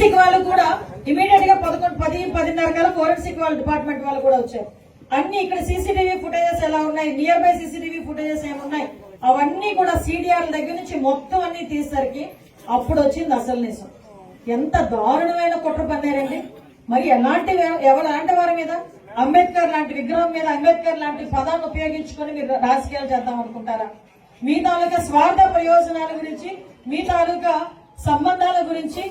Forensic వాళ్ళు కూడా ఇమీడియట్గా పదకొండు పది పదిన్నర కల ఫోరెన్సిక్ వాళ్ళ డిపార్ట్మెంట్ వాళ్ళు కూడా వచ్చారు. అన్ని ఇక్కడ సీసీటీవీ ఫుటేజెస్ ఎలా ఉన్నాయి? నియర్ బై సీసీటీవీ ఫుటేజెస్ ఏమున్నాయి? అవన్నీ కూడా సీడీఆర్ దగ్గర నుంచి మొత్తం అన్ని తీసేసరికి అప్పుడు వచ్చింది అసలు నిజం. ఎంత దారుణమైన కుట్ర పన్నారండి. మరి ఎలాంటి ఎవలాంటి వారి మీద? అంబేద్కర్ లాంటి విగ్రహం మీద అంబేద్కర్ లాంటి పదాన్ని ఉపయోగించుకొని మీరు రాజకీయాలు చేద్దాం అనుకుంటారా? మీ తాలూకా స్వార్థ ప్రయోజనాల గురించి మీ తాలూకా సంబంధాల గురించి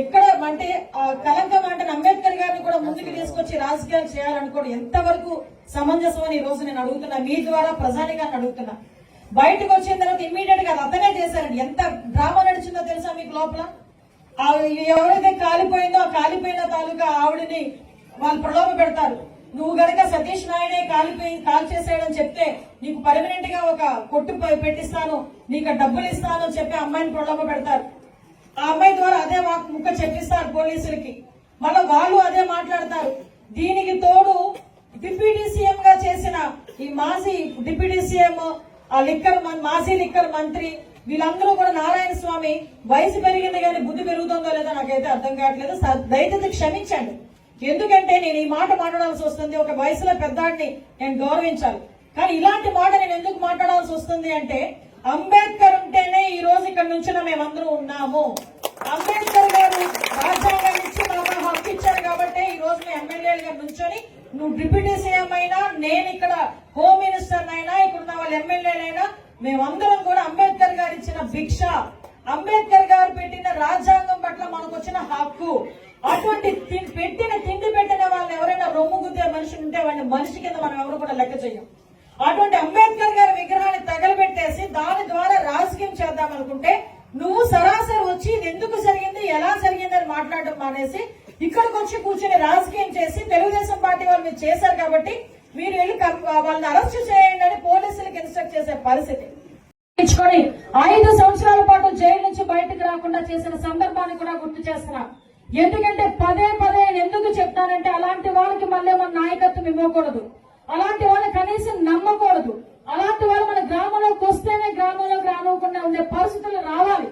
ఎక్కడ అంటే ఆ కలంకం అంటే అంబేద్కర్ గారిని కూడా ముందుకు తీసుకొచ్చి రాజకీయాలు చేయాలనుకోవడం ఎంతవరకు సమంజసం అని ఈ రోజు నేను అడుగుతున్నా. మీ ద్వారా ప్రజానికాన్ని అడుగుతున్నా. బయటకు వచ్చిన తర్వాత ఇమ్మీడియట్గా అతనే చేశారండి. ఎంత డ్రామా నడిచిందో తెలుసా మీకు లోపల? ఎవరైతే కాలిపోయిందో ఆ కాలిపోయిన తాలూకా ఆవిడని వాళ్ళు ప్రలోభ పెడతారు. నువ్వు గనక సతీష్ నాయుడే కాలిపోయి కాల్ చేసేయడం చెప్తే నీకు పర్మనెంట్గా ఒక కొట్టు పెట్టిస్తాను నీకు డబ్బులు ఇస్తాను చెప్పి అమ్మాయిని ప్రలోభ పెడతారు. ఆ అమ్మాయి ద్వారా అదే ముక్క చెప్పిస్తారు పోలీసులకి. మళ్ళీ వాళ్ళు అదే మాట్లాడతారు. దీనికి తోడు డిప్యూటీ సీఎం గా చేసిన ఈ మాజీ డిప్యూటీ సీఎం ఆ లిక్కర్ మన్- మాజీ లిక్కర్ మంత్రి వీళ్ళందరూ కూడా నారాయణ స్వామి వయసు పెరిగింది కానీ బుద్ధి పెరుగుతుందో లేదో నాకైతే అర్థం కావట్లేదు. దయచేసి క్షమించండి. ఎందుకంటే నేను ఈ మాట మాట్లాడాల్సి వస్తుంది. ఒక వయసులో పెద్దాడిని నేను గౌరవించాలి. కానీ ఇలాంటి మాట నేను ఎందుకు మాట్లాడాల్సి వస్తుంది అంటే అంబేద్కర్ ఉంటేనే ఈ రోజు ఇక్కడ నుంచి మేమందరూ ఉన్నాము. అంబేద్కర్ గారు రాజ్యాంగం ఇచ్చి మాకు హక్కు ఇచ్చారు కాబట్టి ఈ రోజు మీ ఎమ్మెల్యేలుగా నుంచొని నువ్వు డిప్యూటీ సీఎం అయినా నేను ఇక్కడ హోమ్ మినిస్టర్ అయినా ఇక్కడ ఉన్న వాళ్ళ ఎమ్మెల్యేలైనా మేమందరం కూడా అంబేద్కర్ గారు ఇచ్చిన భిక్ష. అంబేద్కర్ గారు పెట్టిన రాజ్యాంగం పట్ల మనకు వచ్చిన హక్కు. అటువంటి తి- పెట్టిన తిండి పెట్టిన వాళ్ళు ఎవరైనా రొమ్ము గుద్దే మనిషి ఉంటే వాళ్ళని మనిషి కింద మనం ఎవరు కూడా లెక్క చేయం అటువంటి అంబేద్కర్ గారి విగ్రహాన్ని తగలబెట్టేసి దాని ద్వారా రాజకీయం చేద్దాం అనుకుంటే నువ్వు సరాసరి వచ్చి ఇది ఎందుకు జరిగింది ఎలా జరిగింది అని మాట్లాడడం మానేసి ఇక్కడికి వచ్చి కూర్చొని రాజకీయం చేసి తెలుగుదేశం పార్టీ వాళ్ళు మీరు చేశారు కాబట్టి మీరు వెళ్ళి వాళ్ళని అరెస్ట్ చేయండి అని పోలీసులకు ఇన్స్ట్రక్ట్ చేసే పరిస్థితి. ఇచ్చుకొని ఐదు సంవత్సరాల పాటు జైలు నుంచి బయటకు రాకుండా చేసిన సందర్భాన్ని కూడా గుర్తు చేస్తున్నా. ఎందుకంటే పదే పదే ఎందుకు చెప్తానంటే అలాంటి వాళ్ళకి మళ్ళీ మన నాయకత్వం ఇవ్వకూడదు. అలాంటి వాళ్ళు కనీసం నమ్మకూడదు. అలాంటి వాళ్ళు మన గ్రామంలోకి వస్తేనే గ్రామంలో రానివ్వకుండా ఉండే పరిస్థితులు రావాలి.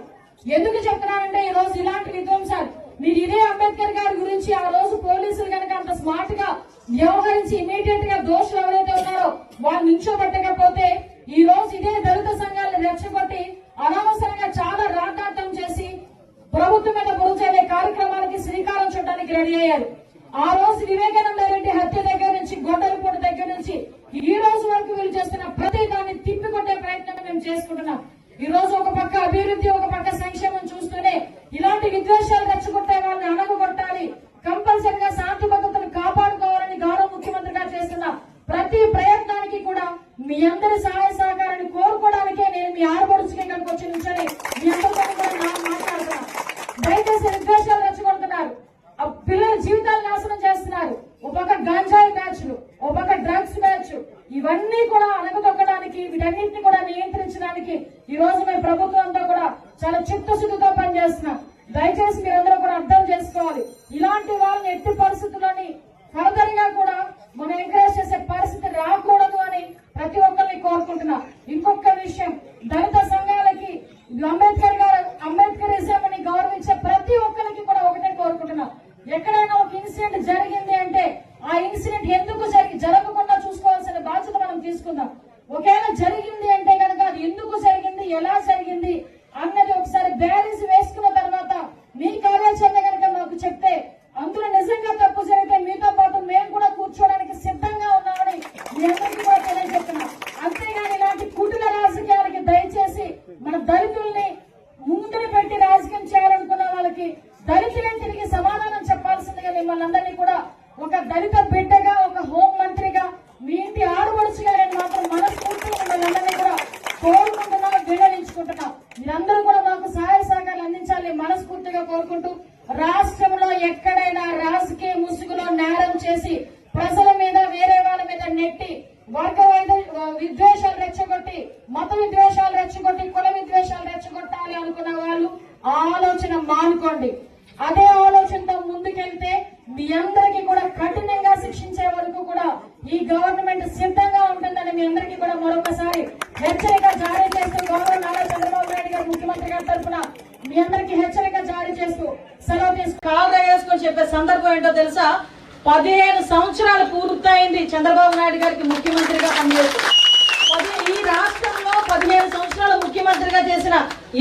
ఎందుకు చెప్తున్నానంటే ఈ రోజు ఇలాంటి విధ్వంసాలు మీరు ఇదే అంబేద్కర్ గారి గురించి ఆ రోజు పోలీసులు కనుక అంత స్మార్ట్గా వ్యవహరించి ఇమీడియట్గా దోషులు ఎవరైతే ఉన్నారో వాళ్ళు నించోబెట్టకపోతే ఈ రోజు ఇదే దళిత సంఘాలను రెచ్చగొట్టి అనవసరంగా చాలా రాటాటం చేసి ప్రభుత్వం మీద బురుజల్లే కార్యక్రమానికి శ్రీకారం చుట్టడానికి రెడీ అయ్యారు. ఆ రోజు వివేకానంద రెడ్డి హత్య దగ్గర నుంచి గొడ్డలపూడి దగ్గర నుంచి ఈ రోజు వరకు వీళ్ళు చేస్తున్న ప్రతి దాన్ని తిప్పికొట్టే ప్రయత్నం మేము చేసుకుంటున్నాం. ఈ రోజు ఒక పక్క అభివృద్ధి ఒక పక్క సంక్షేమం చూస్తూనే ఇలాంటి విద్వేషాలు రెచ్చగొట్టే వాళ్ళని అణగొట్టాలి కంపల్సరిగా శాంతి భద్రతను కాపాడుకోవాలని గౌరవ ముఖ్యమంత్రి గారు చేస్తున్న ప్రతి ప్రయత్నానికి కూడా మీ అందరి సహాయం సహకారాన్ని కోరుకోవడానికే నేను మీ ఆడపడుచుకి ఇక్కడికి వచ్చి నుంచొని మీ అందరితో కూడా నా- మాట్లాడుతున్నాను దయచేసి విద్వేషాలు రెచ్చగొడుతున్నారు ఆ పిల్లల జీవితాలు నాశనం చేస్తున్నారు ఒక పక్క గంజాయి బ్యాచ్లు ఒక పక్క డ్రగ్స్ బ్యాచ్ ఇవన్నీ కూడా అణగదొక్కడానికి వీటన్నిటిని కూడా నియంత్రించడానికి ఈ రోజు మేము ప్రభుత్వం అంతా కూడా చాలా చిత్తశుద్ధితో పనిచేస్తున్నాం దయచేసి మీరందరూ కూడా అర్థం చేసుకోవాలి ఇలాంటి వాళ్ళని ఎట్టి పరిస్థితుల్లోని ఫర్దర్గా కూడా మనం ఎంకరేజ్ చేసే పరిస్థితి రాకూడదు అని ప్రతి ఒక్కరిని కోరుకుంటున్నా ఇంకొక విషయం దళిత సంఘాలకి అంబేద్కర్ గారు అంబేద్కరిజం అని గౌరవించే ప్రతి ఒక్కరికి కూడా ఒకటే కోరుకుంటున్నా ఎక్కడైనా ఒక ఇన్సిడెంట్ జరిగింది అంటే ఆ ఇన్సిడెంట్ ఎందుకు జరిగి జరగకుండా చూసుకోవాల్సిన బాధ్యత మనం తీసుకుందాం ఒకవేళ జరిగింది అంటే కనుక అది ఎందుకు జరిగింది ఎలా జరిగింది అన్నది ఒకసారి బ్యాలెన్స్ వేసుకున్న తర్వాత మీ కార్యాచరణ కనుక మాకు చెప్తే అందులో నిజంగా తప్పు జరిగితే మీతో పాటు మేము కూడా కూర్చోవడానికి సిద్ధంగా ఉన్నామని మీ అందరికీ కూడా తెలియజెప్తున్నాం అంతేగాని ఇలాంటి కుటుల రాజకీయాలకి దయచేసి మన దళితుల్ని ముందుని పెట్టి రాజకీయం చేయాలనుకున్న వాళ్ళకి దళితులే తిరిగి సమాధానం చెప్పాల్సిందిగా మిమ్మల్ని అందరినీ కూడా ఒక దళిత బిడ్డగా ఒక హోం మంత్రిగా మీ ఇంటి ఆడపడుచుగా నేను మాత్రం మనస్ఫూర్తిగా మిమ్మల్ని అందరినీ కూడా కోరుకుంటున్నా తీసుకుంటున్నాం మీరందరూ కూడా మాకు సహాయ సహకారాలు అందించాలని మనస్ఫూర్తిగా కోరుకుంటూ రాష్ట్రంలో ఎక్కడైనా రాజకీయ ముసుగులో నేరం చేసి ప్రజల మీద వేరే వాళ్ళ మీద నెట్టి వర్గ విద్వేషాలు రెచ్చగొట్టి మత విద్వేషాలు రెచ్చగొట్టి కుల విద్వేషాలు రెచ్చగొట్టాలి అనుకున్న వాళ్ళు ఆ ఆలోచన మానుకోండి. అదే ఆలోచనతో ముందుకెళ్తే మీ అందరికీ కూడా కఠినంగా శిక్షించే వరకు కూడా ఈ గవర్నమెంట్ సిద్ధంగా ఉంటుందని మీ అందరికీ కూడా మరొకసారి హెచ్చరి జారీ చేస్తూ గౌరవ నారా చంద్రబాబు నాయుడు గారు ముఖ్యమంత్రి గారి తరఫున మీ అందరికీ హెచ్చరిక జారీ చేస్తూ సెలవు తీసుకు కాలు వేసుకొని చెప్పే సందర్భం ఏంటో తెలుసా? పదిహేను సంవత్సరాలు పూర్తయింది చంద్రబాబు నాయుడు గారికి ముఖ్యమంత్రిగా పనిచేసి ఈ రాష్ట్రంలో పదిహేను సంవత్సరాలు ముఖ్యమంత్రిగా చేసిన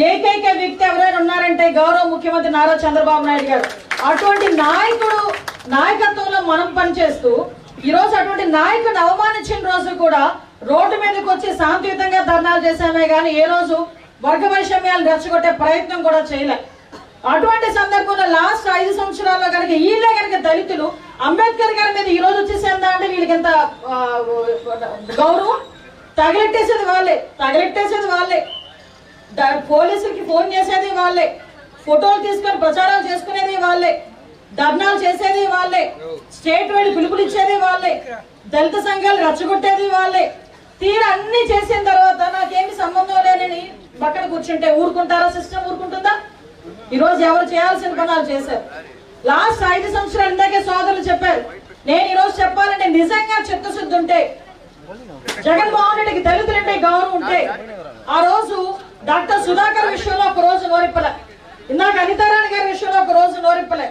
ఏకైక వ్యక్తి ఎవరైనా ఉన్నారంటే గౌరవ ముఖ్యమంత్రి నారా చంద్రబాబు నాయుడు గారు. అటువంటి నాయకుడు నాయకత్వంలో మనం పనిచేస్తూ ఈ రోజు అటువంటి నాయకుడిని అవమానించిన రోజు కూడా రోడ్డు మీదకి వచ్చి శాంతియుతంగా ధర్నాలు చేశామే కానీ ఏ రోజు వర్గ వైషమ్యాలు రెచ్చగొట్టే ప్రయత్నం కూడా చేయలేదు అటువంటి సందర్భంలో లాస్ట్ ఐదు సంవత్సరాల్లో కనుక వీళ్ళే కనుక దళితులు అంబేద్కర్ గారి మీద ఈ రోజు వచ్చేసిందా అంటే వీళ్ళకి ఎంత గౌరవం? తగిలెట్టేసేది వాళ్ళే తగిలెట్టేసేది వాళ్ళే. పోలీసులకి ఫోన్ చేసేది వాళ్ళే. ఫోటోలు తీసుకొని ప్రచారాలు చేసుకునేది వాళ్ళే. ధర్నాలు చేసేది వాళ్ళే. స్టేట్ వైడ్ పిలుపులు ఇచ్చేది వాళ్ళే. దళిత సంఘాలు రచ్చగొట్టేది వాళ్ళే. తీర అన్ని చేసిన తర్వాత నాకేమి సంబంధం లేనని పక్కన కూర్చుంటే ఊరుకుంటారా? సిస్టమ్ ఊరుకుంటుందా? ఈరోజు ఎవరు చేయాల్సిన పనులు చేశారు? లాస్ట్ ఐదు సంవత్సరాలు ఇందాకే సోదరులు చెప్పారు. నేను ఈరోజు చెప్పాలంటే నిజంగా చిత్తశుద్ధి ఉంటే జగన్మోహన్ రెడ్డికి దళితులంటే గౌరవం ఉంటే ఆ రోజు డాక్టర్ సుధాకర్ విషయంలో ఒక రోజు నోరిప్పలే. ఇందాక అనితారాణి గారి విషయంలో ఒక రోజు నోరిప్పలే.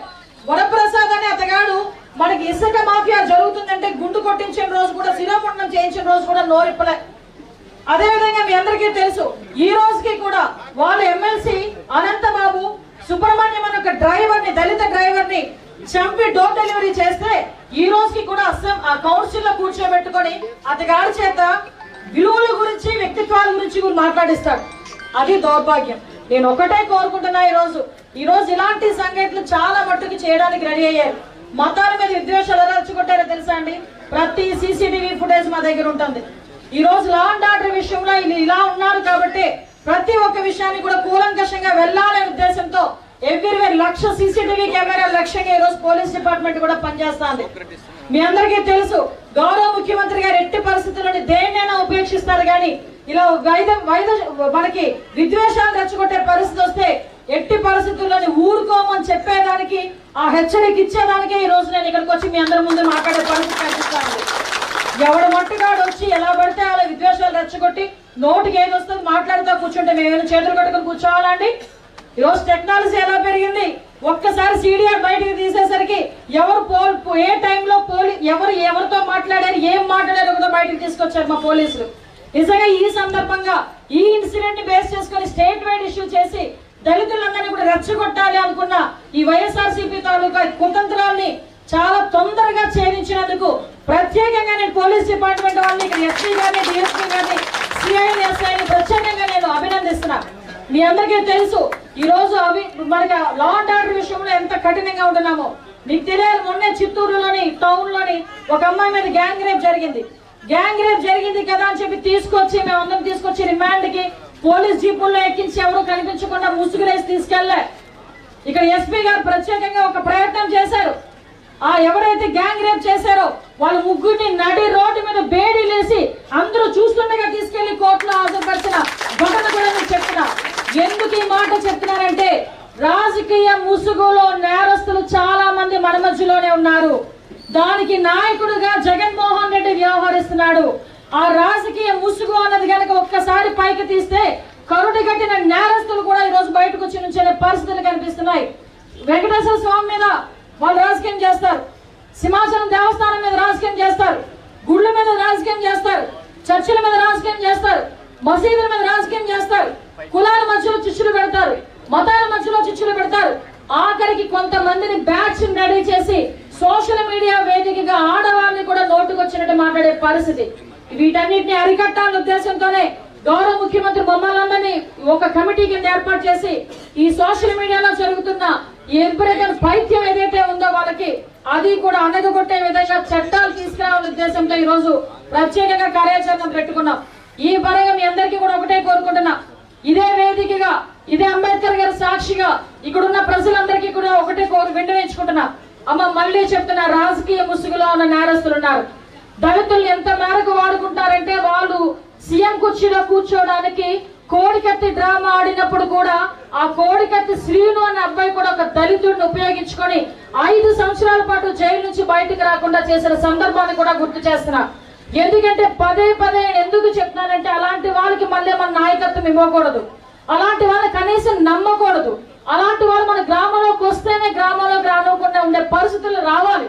వరప్రసాద్ అనే అతగాడు మనకి ఇసుక మాఫియా జరుగుతుందంటే గుండు కొట్టించిన రోజు కూడా శిరోముండం చేయించిన రోజు కూడా నోరిప్పలే. అదే విధంగా మీ అందరికీ తెలుసు ఈ రోజుకి కూడా వాళ్ళ ఎమ్మెల్సీ అనంతబాబు సుబ్రహ్మణ్యం అనే ఒక డ్రైవర్ని దళిత డ్రైవర్ని చంపి డోర్ డెలివరీ చేస్తే ఈ రోజుకి కూడా అస్సాం ఆ కౌన్సిల్లో కూర్చోబెట్టుకొని అతగాడి చేత విలువల గురించి వ్యక్తిత్వాల గురించి కూడా మాట్లాడిస్తాడు. అది దౌర్భాగ్యం. నేను ఒకటే కోరుకుంటున్నా ఈ రోజు ఈ రోజు ఇలాంటి సంఘటనలు చాలా మట్టుకు చేయడానికి రెడీ అయ్యారు. మతాల మీద విద్వేషాలు ఎలా తెలుసా అండి? ప్రతి సీసీటీవీ ఫుటేజ్ మా దగ్గర ఉంటుంది. ఈ రోజు లా అండ్ ఆర్డర్ విషయంలో ఇలా ఉన్నారు కాబట్టి ప్రతి ఒక్క విషయాన్ని కూడా కూలంకషంగా వెళ్ళాలనే ఉద్దేశంతో ఎవ్రీవేర్ లక్ష సీసీటీవీ కెమెరా లక్ష్యంగా ఈరోజు పోలీస్ డిపార్ట్మెంట్ కూడా పనిచేస్తుంది. మీ అందరికీ తెలుసు గౌరవ ముఖ్యమంత్రి గారు ఎట్టి పరిస్థితుల్లోని దేన్నైనా ఉపేక్షిస్తారు కానీ ఇలా వైద వైద మనకి విద్వేషాలు తెచ్చుకుంటే పరిస్థితి వస్తే ఎట్టి పరిస్థితుల్లోని ఊరుకోమని చెప్పేదానికి ఆ హెచ్చరిక ఇచ్చేదానికే ఈ రోజు నేను ఇక్కడికి వచ్చి మీ అందరి ముందు మాట్లాడే పరిస్థితి కనిపిస్తాను ఎవడు మట్టుగాడు వచ్చి ఎలా పడితే అలా విద్వేషాలు రెచ్చగొట్టి నోటికి ఏది వస్తుంది మాట్లాడుతూ కూర్చుంటే మేము చేతులు కట్టుకుని కూర్చోవాలండి? ఈరోజు టెక్నాలజీ ఎలా పెరిగింది? ఒక్కసారి సీడీఆర్ బయటికి తీసేసరికి ఎవరు పోల్ ఏ టైంలో పోలీ ఎవరు ఎవరితో మాట్లాడారు ఏం మాట్లాడారు కూడా బయటకు తీసుకొచ్చారు మా పోలీసులు. నిజంగా ఈ సందర్భంగా ఈ ఇన్సిడెంట్ని బేస్ చేసుకొని స్టేట్ వైడ్ ఇష్యూ చేసి దళితులందరినీ కూడా రెచ్చగొట్టాలి అనుకున్న ఈ వైఎస్ఆర్సీపీ తాలూకా కుతంత్రాల్ని చాలా తొందరగా ఛేదించినందుకు ప్రత్యేకంగా నేను పోలీస్ డిపార్ట్మెంట్ వాళ్ళని ఇక్కడ ఎస్పీ గారిని డిఎస్పీ గారిని సిఐని ప్రత్యేకంగా నేను అభినందిస్తున్నా. మీ అందరికీ తెలుసు ఈ రోజు అవి మనకి లా అండ్ ఆర్డర్ విషయంలో ఎంత కఠినంగా ఉంటున్నామో. మీకు తెలియాలి మొన్నే చిత్తూరులోని టౌన్లోని ఒక అమ్మాయి మీద గ్యాంగ్ రేప్ జరిగింది. గ్యాంగ్ రేప్ జరిగింది కదా అని చెప్పి తీసుకొచ్చి మేము అందరం తీసుకొచ్చి రిమాండ్కి పోలీస్ జీపుల్లో ఎక్కించి ఎవరు కనిపించకుండా ముసుగులేసి తీసుకెళ్ళే ఇక్కడ ఎస్పీ గారు ప్రత్యేకంగా ఒక ప్రయత్నం చేశారు. ఆ ఎవరైతే గ్యాంగ్ రేప్ చేశారో వాళ్ళ ముగ్గురిని నడి రోడ్డు మీద బేడీలేసి అందరూ చూస్తుండగా తీసుకెళ్ళి కోర్టులో హాజరుపరిచిన ఘటన కూడా చెప్పిన చెప్తున్నా. ఎందుకు ఈ మాట చెప్తున్నారంటే రాజకీయ ముసుగులో నేరస్తులు చాలా మంది మన మధ్యలోనే ఉన్నారు. దానికి నాయకుడుగా జగన్మోహన్ రెడ్డి వ్యవహరిస్తున్నాడు. ఆ రాజకీయ ముసుగు అన్నది కనుక ఒక్కసారి పైకి తీస్తే కరుడు కట్టిన నేరస్తులు కూడా ఈ రోజు బయటకు వచ్చి నుంచే పరిస్థితులు కనిపిస్తున్నాయి. వెంకటేశ్వర స్వామి మీద వాళ్ళు రాజకీయం చేస్తారు. సింహాచలం దేవస్థానం మీద రాజకీయం చేస్తారు. గుళ్ళ మీద రాజకీయం చేస్తారు. చర్చిల మీద రాజకీయం చేస్తారు. మసీదుల మీద రాజకీయం చేస్తారు. కులాల మధ్యలో చిచ్చులు పెడతారు. మతాల మధ్యలో చిచ్చులు పెడతారు. ఆఖరికి కొంతమందిని బ్యాచ్ రెడీ చేసి సోషల్ మీడియా వేదికగా ఆడవాళ్ళని కూడా నోటుకొచ్చినట్టు మాట్లాడే పరిస్థితి. వీటన్నిటిని అరికట్టాలనే ఉద్దేశంతోనే గౌరవ ముఖ్యమంత్రి బొమ్మలందరినీ ఒక కమిటీ కింద ఏర్పాటు చేసి ఈ సోషల్ మీడియాలో జరుగుతున్న ఈ పైత్యం ఏదైతే ఉందో వాళ్ళకి అది కూడా అనగొట్టే విధంగా చట్టాలు తీసుకురావాల ఉద్దేశంతో ఈ రోజు ప్రత్యేకంగా కార్యాచరణ పెట్టుకున్నాం. ఈ పరంగా మీ అందరికీ కూడా ఒకటే కోరుకుంటున్నా. ఇదే వేదికగా ఇదే అంబేద్కర్ గారి సాక్షిగా ఇక్కడున్న ప్రజలందరికీ కూడా ఒకటే కోరు విన్నవించుకుంటున్నా అమ్మ మళ్ళీ చెప్తున్నా రాజకీయ ముసుగులో ఉన్న నేరస్తులు ఉన్నారు. దళితులు ఎంత మేరకు వాడుకుంటారంటే వాళ్ళు సీఎం కుర్చీలో కూర్చోవడానికి కోడికత్తి డ్రామా ఆడినప్పుడు కూడా ఆ కోడికత్తి శ్రీను అనే అబ్బాయి కూడా ఒక దళితుడిని ఉపయోగించుకొని ఐదు సంవత్సరాల పాటు జైలు నుంచి బయటికి రాకుండా చేసిన సందర్భాన్ని కూడా గుర్తు చేస్తున్నా. ఎందుకంటే పదే పదే ఎందుకు చెప్తున్నానంటే అలాంటి వాళ్ళకి మళ్ళీ మన నాయకత్వం ఇవ్వకూడదు. అలాంటి వాళ్ళని కనీసం నమ్మకూడదు. అలాంటి వాళ్ళు మన గ్రామంలోకి వస్తేనే గ్రామంలో రానివ్వకుండా ఉండే పరిస్థితులు రావాలి.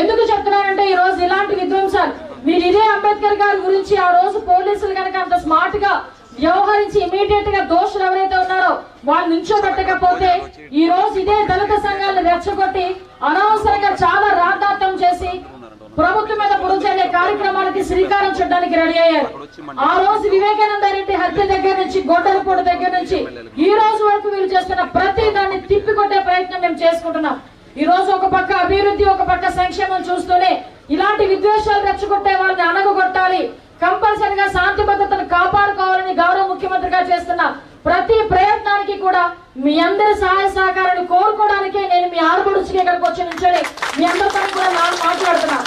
ఎందుకు చెప్తున్నానంటే ఈ రోజు ఇలాంటి విధ్వంసాలు. మీరు ఇదే అంబేద్కర్ గారి గురించి ఆ రోజు పోలీసులు కనుక అంత స్మార్ట్గా వ్యవహరించి ఇమీడియట్గా దోషులు ఎవరైతే ఉన్నారో వాళ్ళు నించోబెట్టకపోతే ఈ రోజు ఇదే దళిత సంఘాలను రెచ్చగొట్టి అనవసరంగా చాలా రాద్ధాంతం చేసి ప్రభుత్వం మీద బురజల్లే కార్యక్రమాలకి శ్రీకారం చుట్టడానికి రెడీ అయ్యారు. ఆ రోజు వివేకానంద రెడ్డి హత్య దగ్గర నుంచి గొడ్డలపూడి దగ్గర నుంచి ఈ రోజు వరకు వీళ్ళు చేస్తున్న ప్రతి దాన్ని తిప్పికొట్టే ప్రయత్నం మేము చేసుకుంటున్నాం. ఈ రోజు ఒక పక్క అభివృద్ధి ఒక పక్క సంక్షేమం చూస్తూనే ఇలాంటి విద్వేషాలు రెచ్చగొట్టే వాళ్ళని అనగొట్టాలి కంపల్సరిగా శాంతి భద్రతను కాపాడుకోవాలని గౌరవ ముఖ్యమంత్రిగా చేస్తున్న ప్రతి ప్రయత్నానికి కూడా మీ అందరి సహాయ సహకారాన్ని కోరుకోవడానికే నేను మీ ఆడపడుచుకి ఇక్కడికి వచ్చి నుంచొని మీ అందరితో కూడా నా- మాట్లాడుతున్నా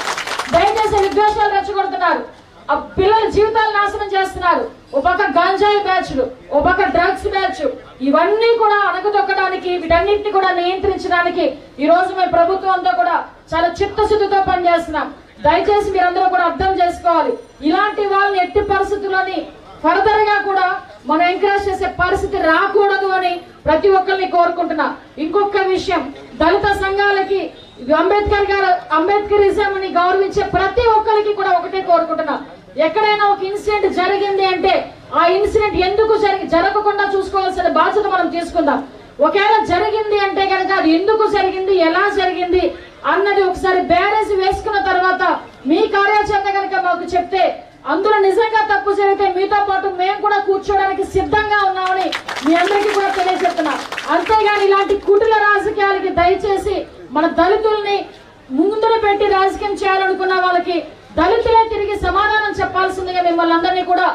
దయచేసి విద్వేషాలు రెచ్చగొడుతున్నారు. ఆ పిల్లల జీవితాలు నాశనం చేస్తున్నారు. ఒక పక్క గంజాయి బ్యాచ్లు ఒక పక్క డ్రగ్స్ బ్యాచ్ ఇవన్నీ కూడా అణగదొక్కడానికి వీటన్నిటిని కూడా నియంత్రించడానికి ఈ రోజు మేము ప్రభుత్వంతో కూడా చాలా చిత్తశుద్ధితో పనిచేస్తున్నాం. దయచేసి మీరందరూ కూడా అర్థం చేసుకోవాలి. ఇలాంటి వాళ్ళని ఎట్టి పరిస్థితులని ఫర్దర్గా కూడా మనం ఎంకరేజ్ చేసే పరిస్థితి రాకూడదు అని ప్రతి ఒక్కరిని కోరుకుంటున్నా. ఇంకొక విషయం దళిత సంఘాలకి అంబేద్కర్ గారు అంబేద్కరిజం అని గౌరవించే ప్రతి ఒక్కరికి కూడా ఒకటే కోరుకుంటున్నా. ఎక్కడైనా ఒక ఇన్సిడెంట్ జరిగింది అంటే ఆ ఇన్సిడెంట్ ఎందుకు జరిగి జరగకుండా చూసుకోవాల్సిన బాధ్యత మనం తీసుకుందాం. ఒకవేళ జరిగింది అంటే కనుక అది ఎందుకు జరిగింది ఎలా జరిగింది అన్నది ఒకసారి మీ కార్యాచరణ కనుక మాకు చెప్తే అందులో నిజంగా తప్పు జరిగితే మీతో పాటు మేము కూడా కూర్చోడానికి సిద్ధంగా ఉన్నామని మీ అందరికీ కూడా తెలియజెప్తున్నా అంతేగాని ఇలాంటి కుటుల రాజకీయాలకి దయచేసి మన దళితుల్ని ముందున పెట్టి రాజకీయం చేయాలనుకున్న వాళ్ళకి దళితులే తిరిగి సమాధానం చెప్పాల్సిందిగా మిమ్మల్ని అందరినీ కూడా